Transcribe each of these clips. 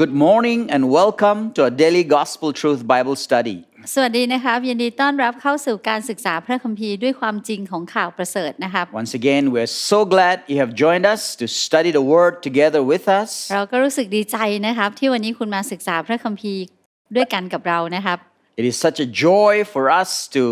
good morning and welcome to our daily Gospel Truth Bible study. สวัสดีนะครับยินดีต้อนรับเข้าสู่การศึกษาพระคัมภีร์ด้วยความจริงของข่าวประเสริฐนะครับ Once again, we're so glad you have joined us to study the Word together with us. เราก็รู้สึกดีใจนะครับ ที่วันนี้คุณมาศึกษาพระคัมภีร์ด้วยกันกับเรานะครับ It is such a joy for us to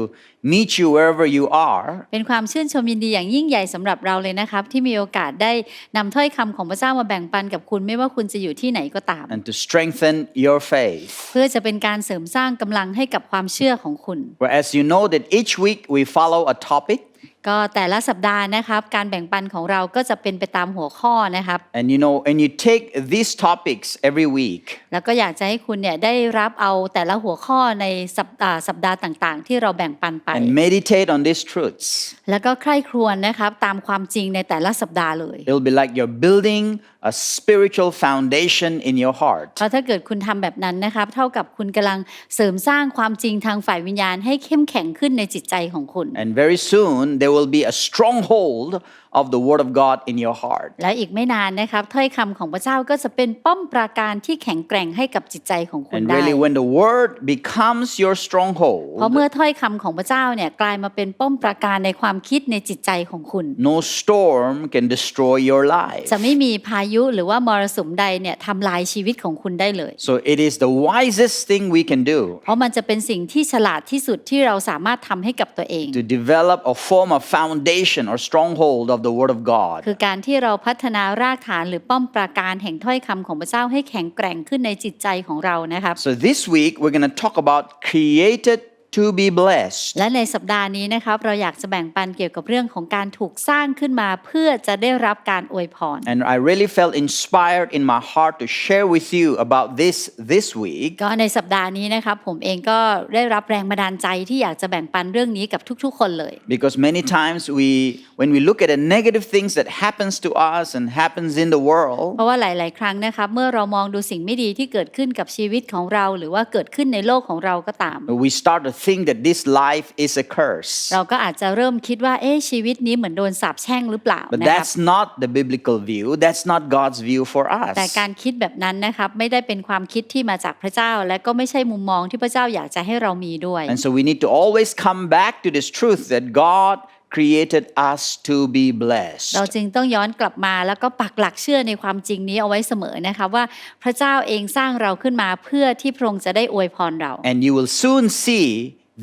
meet you wherever you are เป็นความชื่นชมยินดีอย่างยิ่งใหญ่สำหรับเราเลยนะครับ ที่มีโอกาสได้นำถ้อยคำของพระเจ้ามาแบ่งปันกับคุณไม่ว่าคุณจะอยู่ที่ไหนก็ตาม and to strengthen your faith. เพื่อจะเป็นการเสริมสร้างกำลังให้กับความเชื่อของคุณ Whereas you know that each week we follow a topic, ก็แต่ละสัปดาห์นะครับการแบ่งปันของเราก็จะเป็นไปตามหัวข้อนะครับ and you know, and you take these topics every week. แล้วก็อยากจะให้คุณเนี่ยได้รับเอาแต่ละหัวข้อในสัปดาห์สัปดาห์ต่างๆ ที่เราแบ่งปันไป and meditate on these truths. แล้วก็ใคร่ครวญนะครับตามความจริงในแต่ละสัปดาห์เลย It'll be like you're building a spiritual foundation in your heart. เพราะถ้าเกิดคุณทำแบบนั้นนะครับ เท่ากับคุณกำลังเสริมสร้างความจริงทางฝ่ายวิญญาณให้เข้มแข็งขึ้นในจิตใจของคุณ And very soon, there will be a stronghold of the Word of God in your heart. และอีกไม่นานนะครับถ้อยคำของพระเจ้าก็จะเป็นป้อมปราการที่แข็งแกร่งให้กับจิตใจของคุณ And ได้ really, when the Word becomes your เพราะ stronghold, เมื่อถ้อยคำของพระเจ้าเนี่ยกลายมาเป็นป้อมปราการในความคิดในจิตใจของคุณ no storm can destroy your life. จะไม่มีพายุหรือว่ามรสุมใดเนี่ยทำลายชีวิตของคุณได้เลย So, it is the wisest thing we can do เพราะมันจะเป็นสิ่งที่ฉลาดที่สุดที่เราสามารถทำให้กับตัวเอง to develop or form a foundation or stronghold of the Word of God. คือการที่เราพัฒนารากฐานหรือป้อมปราการแห่งถ้อยคำของพระเจ้าให้แข็งแกร่งขึ้นในจิตใจของเรานะครับ So, this week, we're going to talk about created to be blessed. และในสัปดาห์นี้นะครับเราอยากจะแบ่งปันเกี่ยวกับเรื่องของการถูกสร้างขึ้นมาเพื่อจะได้รับการอวยพร And I really felt inspired in my heart to share with you about this this week ก็ในสัปดาห์นี้นะครับผมเองก็ได้รับแรงบันดาลใจที่อยากจะแบ่งปันเรื่องนี้กับทุกๆ คนเลย because many times we when we look at the negative things that happens to us and happens in the world เพราะว่าหลาย ๆ ครั้งนะครับเมื่อเรามองดูสิ่งไม่ดีที่เกิดขึ้นกับชีวิตของเรา หรือว่าเกิดขึ้นในโลกของเราก็ตาม we start to think that this life is a curse เราก็อาจจะเริ่มคิดว่าเอ๊ะชีวิตนี้เหมือนโดนสาปแช่งหรือเปล่า but นะครับ that's not the biblical view that's not God's view for แต่ us การคิดแบบนั้นนะครับไม่ได้เป็นความคิดที่มาจากพระเจ้า และก็ไม่ใช่มุมมองที่พระเจ้าอยากจะให้เรามีด้วย and so we need to always come back to this truth that God created us to be blessed เราจึงต้องย้อนกลับมาแล้วก็ปักหลักเชื่อในความจริงนี้เอาไว้เสมอนะคะว่าพระเจ้าเองสร้างเราขึ้นมาเพื่อที่พระองค์จะได้อวยพรเรา and you will soon see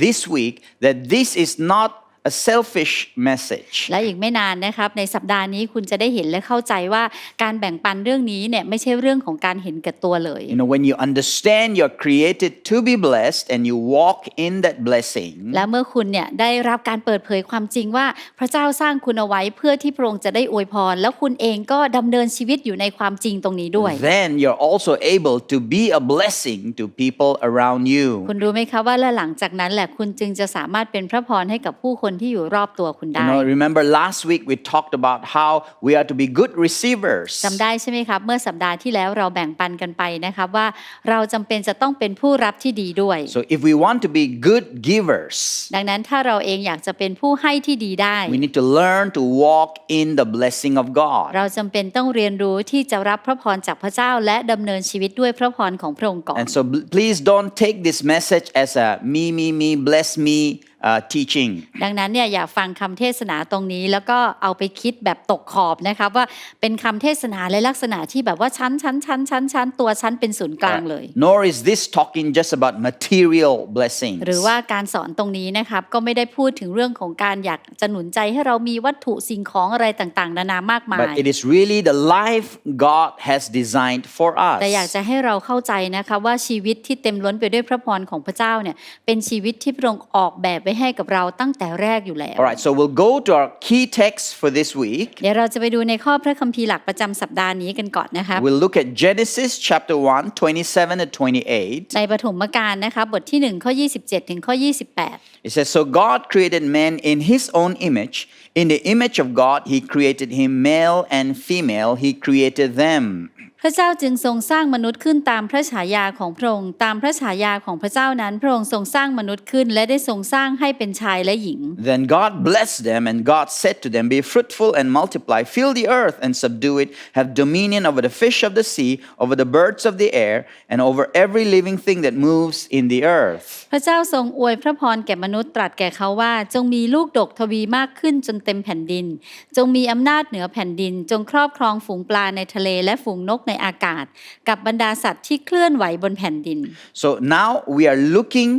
this week that this is not a selfish message และอีกไม่นานนะครับ ในสัปดาห์นี้คุณจะได้เห็นและเข้าใจว่าการแบ่งปันเรื่องนี้เนี่ยไม่ใช่เรื่องของการเห็นแก่ตัวเลย You know, when you understand you're created to be blessed and you walk in that blessing, และเมื่อคุณเนี่ยได้รับการเปิดเผยความจริงว่าพระเจ้าสร้างคุณเอาไว้เพื่อที่พระองค์จะได้อวยพร แล้วคุณเองก็ดำเนินชีวิตอยู่ในความจริงตรงนี้ด้วย then you're also able to be a blessing to people around you. คุณรู้ไหมคะว่าและหลังจากนั้นแหละคุณจึงจะสามารถเป็นพระพรให้กับผู้คนที่อยู่รอบตัวคุณ You ได้ know, remember last week we talked about how we are to be good receivers. จำได้ใช่ไหมครับเมื่อสัปดาห์ที่แล้วเราแบ่งปันกันไปนะครับว่าเราจำเป็นจะต้องเป็นผู้รับที่ดีด้วย So if we want to be good givers, ดังนั้นถ้าเราเองอยากจะเป็นผู้ให้ที่ดีได้ we need to learn to walk in the blessing of God. เราจำเป็นต้องเรียนรู้ที่จะรับพระพรจากพระเจ้าและดำเนินชีวิตด้วยพระพรของพระองค์ก่อน And so bl- please don't take this message as a me, me, me, bless me uh, teaching. ดังนั้นเนี่ยอย่าฟังคำเทศนาตรงนี้ แล้วก็เอาไปคิดแบบตกขอบนะครับว่าเป็นคำเทศนาในลักษณะที่แบบว่าชั้นชั้นชั้นชั้นชั้นตัวชั้นเป็นศูนย์กลางเลย Nor is this talking just about material blessings. หรือว่าการสอนตรงนี้นะครับก็ไม่ได้พูดถึงเรื่องของการอยากจะหนุนใจให้เรามีวัตถุสิ่งของอะไรต่างๆ นานามากมาย But it is really the life God has designed for us. แต่อยากจะให้เราเข้าใจนะคะว่าชีวิตที่เต็มล้นไปด้วยพระพรของพระเจ้าเนี่ยเป็นชีวิตที่พระองค์ออกแบบไว้ให้กับเราตั้งแต่แรกอยู่แล้ว All right, so we'll go to our key text for this week. เดี๋ยวเราจะไปดูในข้อพระคัมภีร์หลักประจำสัปดาห์นี้กันก่อนนะครับ We'll look at Genesis chapter 1, 27 to 28. ในปฐมกาลนะคะบทที่1ข้อ27ถึงข้อ28 It says, So God created man in his own image. In the image of God, he created him, male and female, he created them. พระเจ้าจึงทรงสร้างมนุษย์ขึ้นตามพระฉายาของพระองค์ตามพระฉายาของพระเจ้านั้นพระองค์ทรงสร้างมนุษย์ขึ้นและได้ทรงสร้างให้เป็นชายและหญิง Then God blessed them, and God said to them, Be fruitful and multiply, fill the earth and subdue it, have dominion over the fish of the sea, over the birds of the air, and over every living thing that moves in the earth. พระเจ้าทรงอวยพระพรแก่มนุษย์ตรัสแก่เขาว่า จงมีลูกดกทวีมากขึ้นจนเต็มแผ่นดิน จงมีอำนาจเหนือแผ่นดิน จงครอบครองฝูงปลาในทะเลและฝูงนกในอากาศ กับบรรดาสัตว์ที่เคลื่อนไหวบนแผ่นดิน So now we are looking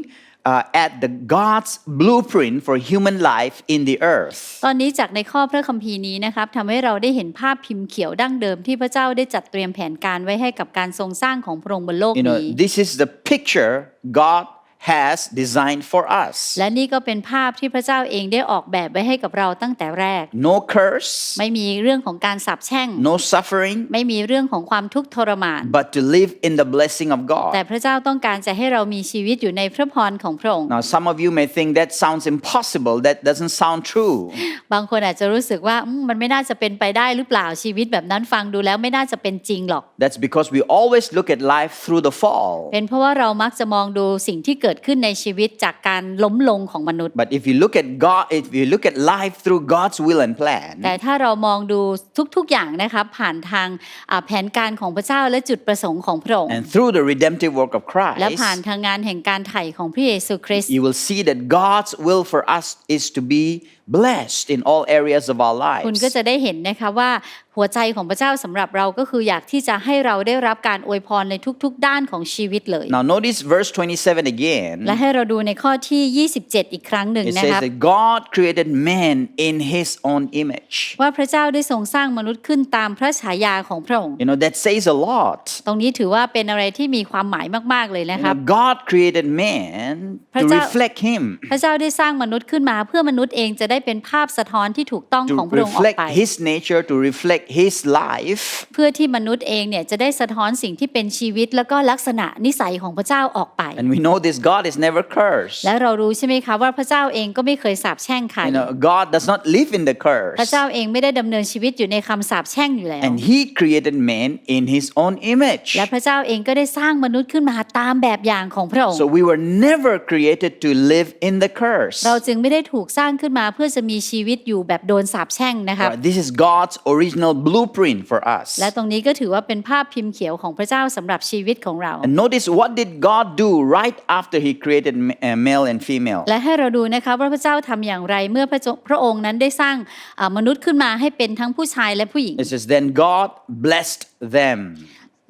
uh, at the God's blueprint for human life in the earth. ตอนนี้จากในข้อพระคัมภีร์นี้นะครับทำให้เราได้เห็นภาพพิมพ์เขียวดั้งเดิมที่พระเจ้าได้จัดเตรียมแผนการไว้ให้กับการทรงสร้างของพระองค์บนโลก You know, นี้ this is the picture God has designed for us. และนี่ก็เป็นภาพที่พระเจ้าเองได้ออกแบบไว้ให้กับเราตั้งแต่แรก No curse, ไม่มีเรื่องของการสาปแช่ง no suffering, ไม่มีเรื่องของความทุกข์ทรมาน but to live in the blessing of แต่ God. พระเจ้าต้องการจะให้เรามีชีวิตอยู่ในพระพรของพระองค์ Now, some of you may think that sounds impossible. That doesn't sound true. บางคนอาจจะรู้สึกว่าอืมมันไม่น่าจะเป็นไปได้หรือเปล่าชีวิตแบบนั้นฟังดูแล้วไม่น่าจะเป็นจริงหรอก That's because we always look at life through the fall. เป็นเพราะว่าเรามักจะมองดูสิ่งที่เกิดขึ้นในชีวิตจากการล้มลงของมนุษย์ But if you look at God, if you look at life through God's will and plan, แต่ถ้าเรามองดูทุกๆอย่างนะครับผ่านทางอ่าแผนการของพระเจ้าและจุดประสงค์ของพระองค์ and through the redemptive work of และผ่าน Christ, ทางงานแห่งการไถ่ของพระเยซูคริสต์ you will see that God's will for us is to be blessed in all areas of our คุณ lives. ก็จะได้เห็นนะคะว่าหัวใจของพระเจ้าสำหรับเราก็คืออยากที่จะให้เราได้รับการอวยพรในทุกๆ ด้านของชีวิตเลย Now, notice verse 27 again. และให้เราดูในข้อที่ 27 อีกครั้งหนึ่ง It นะ says ครับ that God created man in his own image. ว่าพระเจ้าได้ทรงสร้างมนุษย์ขึ้นตามพระฉายาของพระองค์ You know, that says a lot. ตรงนี้ถือว่าเป็นอะไรที่มีความหมายมากๆเลยนะ You ครับ know, God created man to พระเจ้า reflect him, พระเจ้าได้สร้างมนุษย์ขึ้นมาเพื่อมนุษย์เองจะได้เป็นภาพสะท้อนที่ถูกต้อง to ของพระองค์ออก reflect ไป his nature, to reflect his life. เพื่อที่มนุษย์เองเนี่ยจะได้สะท้อนสิ่งที่เป็นชีวิตแล้วก็ลักษณะนิสัยของพระเจ้าออกไป And we know this God is never cursed. และเรารู้ใช่ไหมคะว่าพระเจ้าเองก็ไม่เคยสาปแช่งใคร You know, God does not live in the พระ curse. เจ้าเองไม่ได้ดำเนินชีวิตอยู่ในคำสาปแช่งอยู่แล้ว And he created man in his own image. และพระเจ้าเองก็ได้สร้างมนุษย์ขึ้นมาตามแบบอย่างของพระองค์ So we were never created to live in the curse. เราจึงไม่ได้ถูกสร้างขึ้นมาเพื่อจะมีชีวิตอยู่แบบโดนสาปแช่งนะครับ Right, This is God's original blueprint for us. และตรงนี้ก็ถือว่าเป็นภาพพิมพ์เขียวของพระเจ้าสำหรับชีวิตของเรา And notice what did God do right after he created ma- uh, male and female? และให้เราดูนะคะว่าพระเจ้าทำอย่างไรเมื่อพระเจ้าพระองค์นั้นได้สร้างอ่ามนุษย์ขึ้นมาให้เป็นทั้งผู้ชายและผู้หญิง It says, Then God blessed them.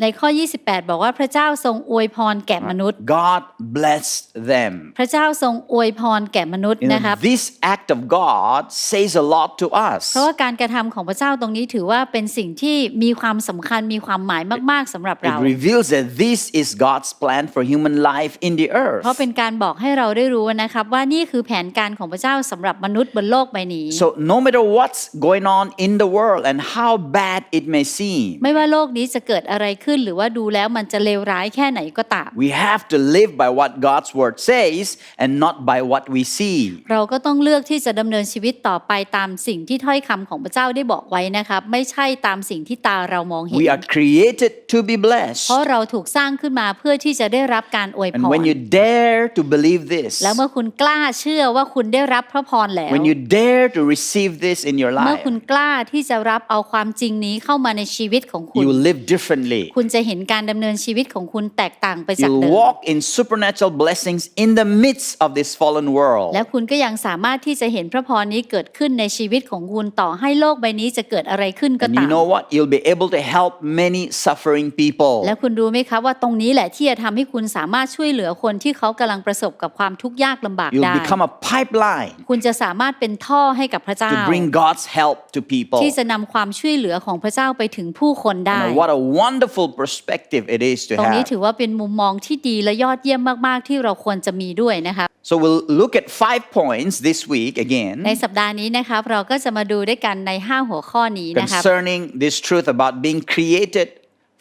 ในข้อ 28 บอกว่าพระเจ้าทรงอวยพรแก่มนุษย์ God blessed them. พระเจ้าทรงอวยพรแก่มนุษย์ You know, นะครับ this act of God says a lot to เพราะ us. ว่าการกระทำของพระเจ้าตรงนี้ถือว่าเป็นสิ่งที่มีความสำคัญมีความหมายมากๆสำหรับเรา It reveals that this is God's plan for human life in the เพราะ earth. เป็นการบอกให้เราได้รู้นะครับว่านี่คือแผนการของพระเจ้าสำหรับมนุษย์บนโลกใบนี้ So, no matter what's going on in the world and how bad it may seem, ไม่ว่าโลกนี้จะเกิดอะไรขึ้น หรือว่าดูแล้วมันจะเลวร้ายแค่ไหนก็ตาม we have to live by what God's word says and not by what we see. เราก็ต้องเลือกที่จะดำเนินชีวิตต่อไปตามสิ่งที่ถ้อยคำของพระเจ้าได้บอกไว้นะครับไม่ใช่ตามสิ่งที่ตาเรามองเห็น We are created to be blessed. เพราะเราถูกสร้างขึ้นมาเพื่อที่จะได้รับการอวยพ And ร when you dare to believe this, แล้วเมื่อคุณกล้าเชื่อว่าคุณได้รับพระพรแล้ว when you dare to receive this in your เมื่อ life, คุณกล้าที่จะรับเอาความจริงนี้เข้ามาในชีวิตของคุณ you will live differently. คุณจะเห็นการดำเนินชีวิตของคุณแตกต่างไปจาก You'll เดิม walk in supernatural blessings in the midst of this fallen world. และคุณก็ยังสามารถที่จะเห็นพระพรนี้เกิดขึ้นในชีวิตของคุณต่อให้โลกใบนี้จะเกิดอะไรขึ้นก็ And ตา you ม know what? You'll be able to help many suffering people. และคุณรู้ไหมคะว่าตรงนี้แหละที่จะทำให้คุณสามารถช่วยเหลือคนที่เขากำลังประสบกับความทุกข์ยากลำบาก You'll ได้ become a pipeline คุณจะสามารถเป็นท่อให้กับพระเจ้า to bring God's help to people. ที่จะนำความช่วยเหลือของพระเจ้าไปถึงผู้คนได้ You know, what a wonderful perspective it is to ตรงนี้ have. ถือว่าเป็นมุมมองที่ดีและยอดเยี่ยมมาก ๆ ที่เราควรจะมีด้วยนะคะ So we'll look at five points this week ใน again สัปดาห์นี้นะครับเราก็จะมาดูด้วยกันใน 5 หัวข้อนี้นะครับ concerning this truth about being created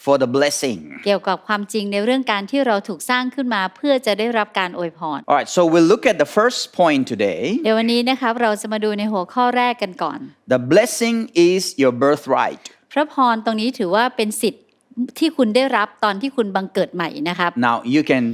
for the blessing. เกี่ยวกับความจริงในเรื่องการที่เราถูกสร้างขึ้นมาเพื่อจะได้รับการอวยพร All right, so we'll look at the first point today. เดี๋ยววันนี้นะครับเราจะมาดูในหัวข้อแรกกันก่อน The blessing is your birthright. พระพรตรงนี้ถือว่าเป็นสิทธิ์ ที่คุณได้รับตอนที่คุณบังเกิดใหม่นะครับ Now you can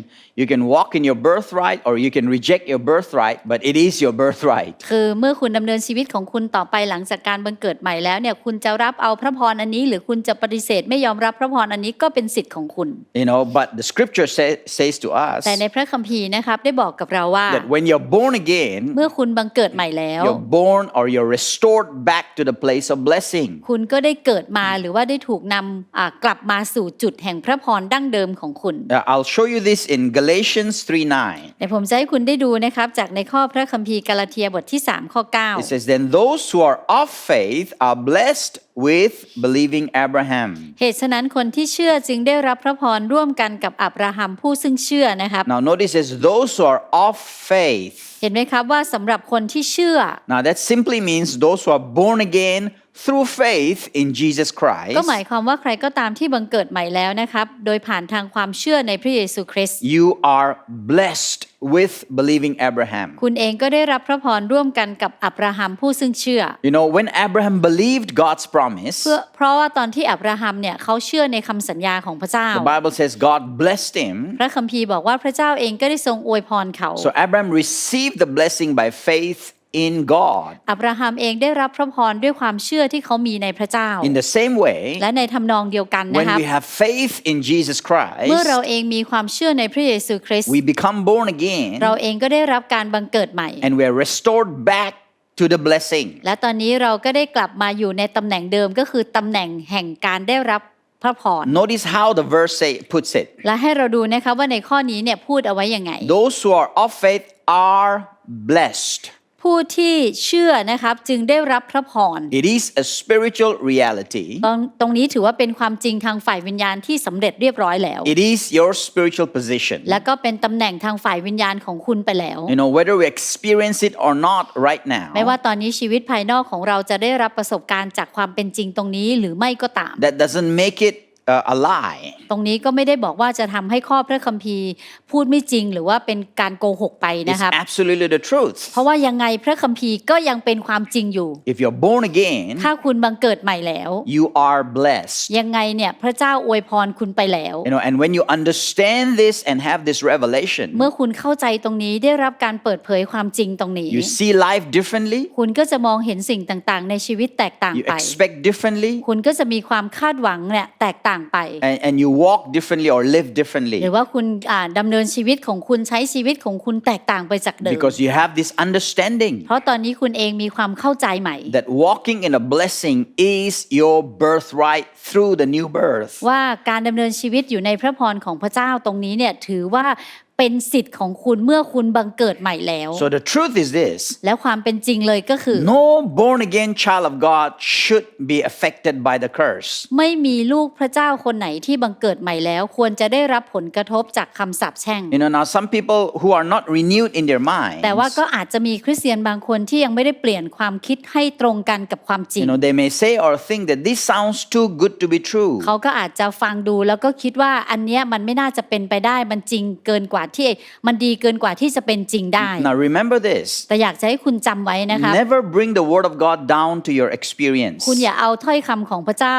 you can walk in your birthright or you can reject your birthright, but it is your birthright. คือเมื่อคุณดำเนินชีวิตของคุณต่อไปหลังจากการบังเกิดใหม่แล้วเนี่ยคุณจะรับเอาพระพรอันนี้ หรือคุณจะปฏิเสธไม่ยอมรับพระพรอันนี้ก็เป็นสิทธิ์ของคุณ You know, but the scripture say, says to us แต่ในพระคัมภีร์นะครับได้บอกกับเราว่า that when you're born again, เมื่อคุณบังเกิดใหม่แล้ว you're born or you're restored back to the place of blessing. คุณก็ได้เกิดมาหรือว่าได้ถูกนำอ่ากลับมาสู่จุดแห่งพระพรดั้งเดิมของคุณ Uh, I'll show you this in Galatians 3 9. เดี๋ยวผมจะให้คุณได้ดูนะครับจากในข้อพระคัมภีร์กาลาเทียบทที่ 3 ข้อ It says, Then those who are of faith are blessed with believing Abraham. 9เหตุฉะนั้นคนที่เชื่อจึงได้รับพระพรร่วมกันกับอับราฮัมผู้ซึ่งเชื่อนะครับ Now, notice it says, Those who are of faith. เห็นไหมครับว่าสำหรับคนที่เชื่อ Now, that simply means those who are born again through faith in Jesus ก็ Christ. หมายความว่าใครก็ตามที่บังเกิดใหม่แล้วนะครับ โดยผ่านทางความเชื่อในพระเยซูคริสต์ You are blessed with believing Abraham. คุณเองก็ได้รับพระพรร่วมกันกับอับราฮัมผู้ซึ่งเชื่อ You know, when Abraham believed God's promise, เพื่อเพราะว่าตอนที่อับราฮัมเนี่ยเขาเชื่อในคำสัญญาของพระเจ้า the Bible says God blessed him. พระคัมภีร์บอกว่าพระเจ้าเองก็ได้ทรงอวยพรเขา So Abraham received the blessing by faith in God. อับราฮัมเองได้รับพระพรด้วยความเชื่อที่เขามีในพระเจ้า In the same way, และในทำนองเดียวกันนะ when ครับ we have faith in Jesus เมื่อเรา Christ, เองมีความเชื่อในพระเยซูคริสต์ we become born again เราเองก็ได้รับการบังเกิดใหม่ and we are restored back to the blessing. และตอนนี้เราก็ได้กลับมาอยู่ในตำแหน่งเดิมก็คือตำแหน่งแห่งการได้รับพระพร Notice how the verse say, puts it. และให้เราดูนะคะว่าในข้อนี้เนี่ยพูดเอาไว้ยังไง Those who are of faith are blessed. ผู้ที่เชื่อนะครับจึงได้รับพระพร It is a spiritual reality. ตรงตรงนี้ถือว่าเป็นความจริงทางฝ่ายวิญญาณที่สำเร็จเรียบร้อยแล้ว It is your spiritual position. และก็เป็นตำแหน่งทางฝ่ายวิญญาณของคุณไปแล้ว You know, whether we experience it or not right ไม่ว่า now, ตอนนี้ชีวิตภายนอกของเราจะได้รับประสบการณ์จากความเป็นจริงตรงนี้หรือไม่ก็ตาม that doesn't make it uh, a lie. ตรงนี้ก็ไม่ได้บอกว่าจะทำให้ข้อพระคัมภีร์ พูดไม่จริงหรือว่าเป็นการโกหกไป It's นะครับ absolutely the truth. เพราะว่ายังไงพระคัมภีร์ก็ยังเป็นความจริงอยู่ If you're born again, ถ้าคุณบังเกิดใหม่แล้ว you are blessed. ยังไงเนี่ยพระเจ้าอวยพรคุณไปแล้ว You know, and when you understand this and have this revelation, เมื่อคุณเข้าใจตรงนี้ได้รับการเปิดเผยความจริงตรงนี้ you see life differently, คุณก็จะมองเห็นสิ่งต่างๆ ในชีวิตแตกต่าง you ไป expect differently, คุณก็จะมีความคาดหวังเนี่ยแตกต่างไป and, and you walk differently or live ห differently รือว่าคุณอ่าดำเนินชีวิตของคุณใช้ชีวิตของคุณแตกต่างไปจากเดิม because you have this understanding เพราะตอนนี้คุณเองมีความเข้าใจใหม่ that walking in a blessing is your birthright through the new birth. ว่าการดำเนินชีวิตอยู่ในพระพรของพระเจ้าตรงนี้เนี่ยถือว่า เป็นสิทธิ์ของคุณเมื่อคุณบังเกิดใหม่แล้ว So the truth is this แล้วความเป็นจริงเลยก็คือ no born again child of God should be affected by the curse. ไม่มีลูกพระเจ้าคนไหนที่บังเกิดใหม่แล้ว ควรจะได้รับผลกระทบจากคำสาปแช่ง You know, now some people who are not renewed in their minds, แต่ว่าก็อาจจะมีคริสเตียนบางคนที่ยังไม่ได้เปลี่ยนความคิดให้ตรงกันกับความจริง you know, they may say or think that this sounds too good to be true. เขาก็อาจจะฟังดูแล้วก็คิดว่าอันเนี้ยมันไม่น่าจะเป็นไปได้มันจริงเกินกว่าที่มันดีเกินกว่าที่จะเป็นจริงได้ Now remember this แต่อยากจะให้คุณจำไว้นะคะ never bring the word of God down to your experience, คุณอย่าเอาถ้อยคำของพระเจ้า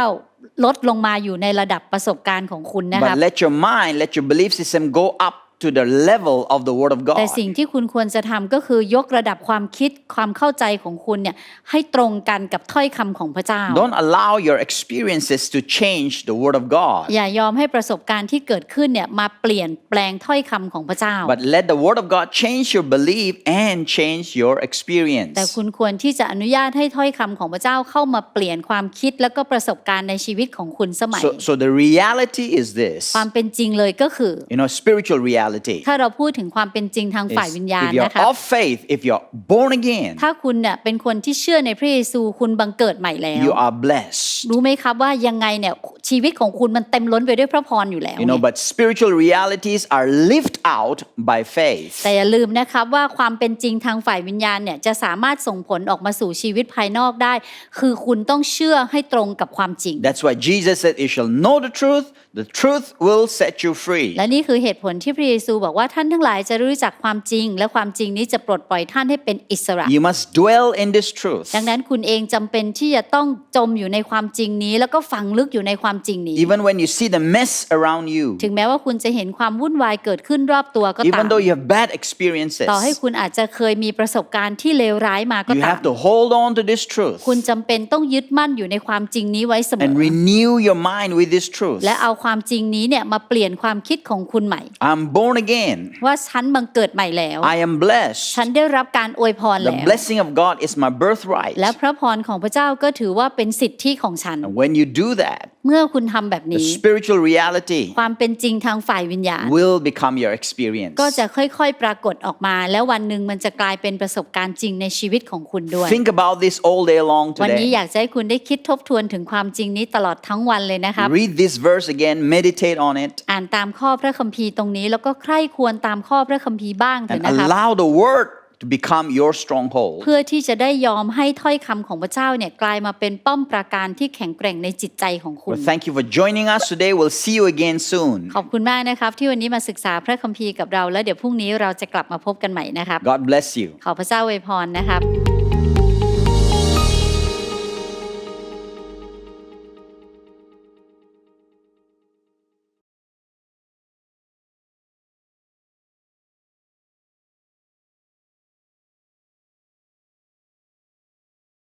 ลดลงมาอยู่ในระดับประสบการณ์ของคุณนะครับ but let your mind, let your belief system go up to the level of the word of แต่ God. สิ่งที่คุณควรจะทำก็คือยกระดับความคิดความเข้าใจของคุณเนี่ยให้ตรงกันกับถ้อยคำของพระเจ้า Don't allow your experiences to change the word of God, อย่ายอมให้ประสบการณ์ที่เกิดขึ้นเนี่ยมาเปลี่ยนแปลงถ้อยคำของพระเจ้า but let the word of God change your belief and change your แต่ experience. คุณควรที่จะอนุญาตให้ถ้อยคำของพระเจ้าเข้ามาเปลี่ยนความคิดแล้วก็ประสบการณ์ในชีวิตของคุณสมัย So, so the reality is this ความเป็นจริงเลยก็คือ you know, spiritual reality. ถ้าเราพูดถึงความเป็นจริงทาง is ฝ่ายวิญญาณ if you're นะคะ of faith, if you're born again, ถ้าคุณเนี่ยเป็นคนที่เชื่อในพระเยซูคุณบังเกิดใหม่แล้ว you are blessed. รู้ไหมครับว่ายังไงเนี่ยชีวิตของคุณมันเต็มล้นไปด้วยพระพรอยู่แล้ว You know, but spiritual realities are lived out by faith. แต่อย่าลืมนะครับว่าความเป็นจริงทางฝ่ายวิญญาณเนี่ยจะสามารถส่งผลออกมาสู่ชีวิตภายนอกได้ คือคุณต้องเชื่อให้ตรงกับความจริง That's why Jesus said, You shall know the truth, the truth will set you free. และนี่คือเหตุผลที่พระเยซูบอกว่าท่านทั้งหลายจะรู้จักความจริง และความจริงนี้จะปลดปล่อยท่านให้เป็นอิสระ You must dwell in this truth. ดังนั้นคุณเองจำเป็นที่จะต้องจมอยู่ในความจริงนี้ แล้วก็ฝังลึกอยู่ในความความจริงนี้ Even when you see the mess around you, ถึงแม้ว่าคุณจะเห็นความวุ่นวายเกิดขึ้นรอบตัวก็ตาม even though you have bad experiences, ต่อให้คุณอาจจะเคยมีประสบการณ์ที่เลวร้ายมาก็ you ตาม have to hold on to this truth คุณจำเป็นต้องยึดมั่นอยู่ในความจริงนี้ไว้เสมอ and renew your mind with this truth. และเอาความจริงนี้เนี่ยมาเปลี่ยนความคิดของคุณใหม่ I'm born again. ว่าฉันบังเกิดใหม่แล้ว I am blessed. ฉันได้รับการอวยพร The แล้ว blessing of God is my birthright. และพระพรของพระเจ้าก็ถือว่าเป็นสิทธิของฉัน And when you do that, เมื่อคุณทำแบบ the นี้ spiritual reality ความเป็นจริงทางฝ่ายวิญญาณ will become your experience. ก็จะค่อยๆ ปรากฏออกมา แล้ววันหนึ่งมันจะกลายเป็นประสบการณ์จริงในชีวิตของคุณด้วย Think about this all day long วันนี้ today. อยากจะให้คุณได้คิดทบทวนถึงความจริงนี้ตลอดทั้งวันเลยนะครับ Read this verse again, meditate on it, อ่านตามข้อพระคัมภีร์ตรงนี้ แล้วก็ใคร่ควรตามข้อพระคัมภีร์บ้างเถ and อะนะครับ allow the word to become your stronghold. เพื่อที่จะได้ยอมให้ถ้อยคำของพระเจ้าเนี่ยกลายมาเป็นป้อมปราการที่แข็งแกร่งในจิตใจของคุณ Well, thank you for joining us today. We'll see you again soon. ขอบคุณมากนะครับที่วันนี้มาศึกษาพระคัมภีร์กับเรา แล้วเดี๋ยวพรุ่งนี้เราจะกลับมาพบกันใหม่นะครับ God bless you. ขอพระเจ้าอวยพรนะครับ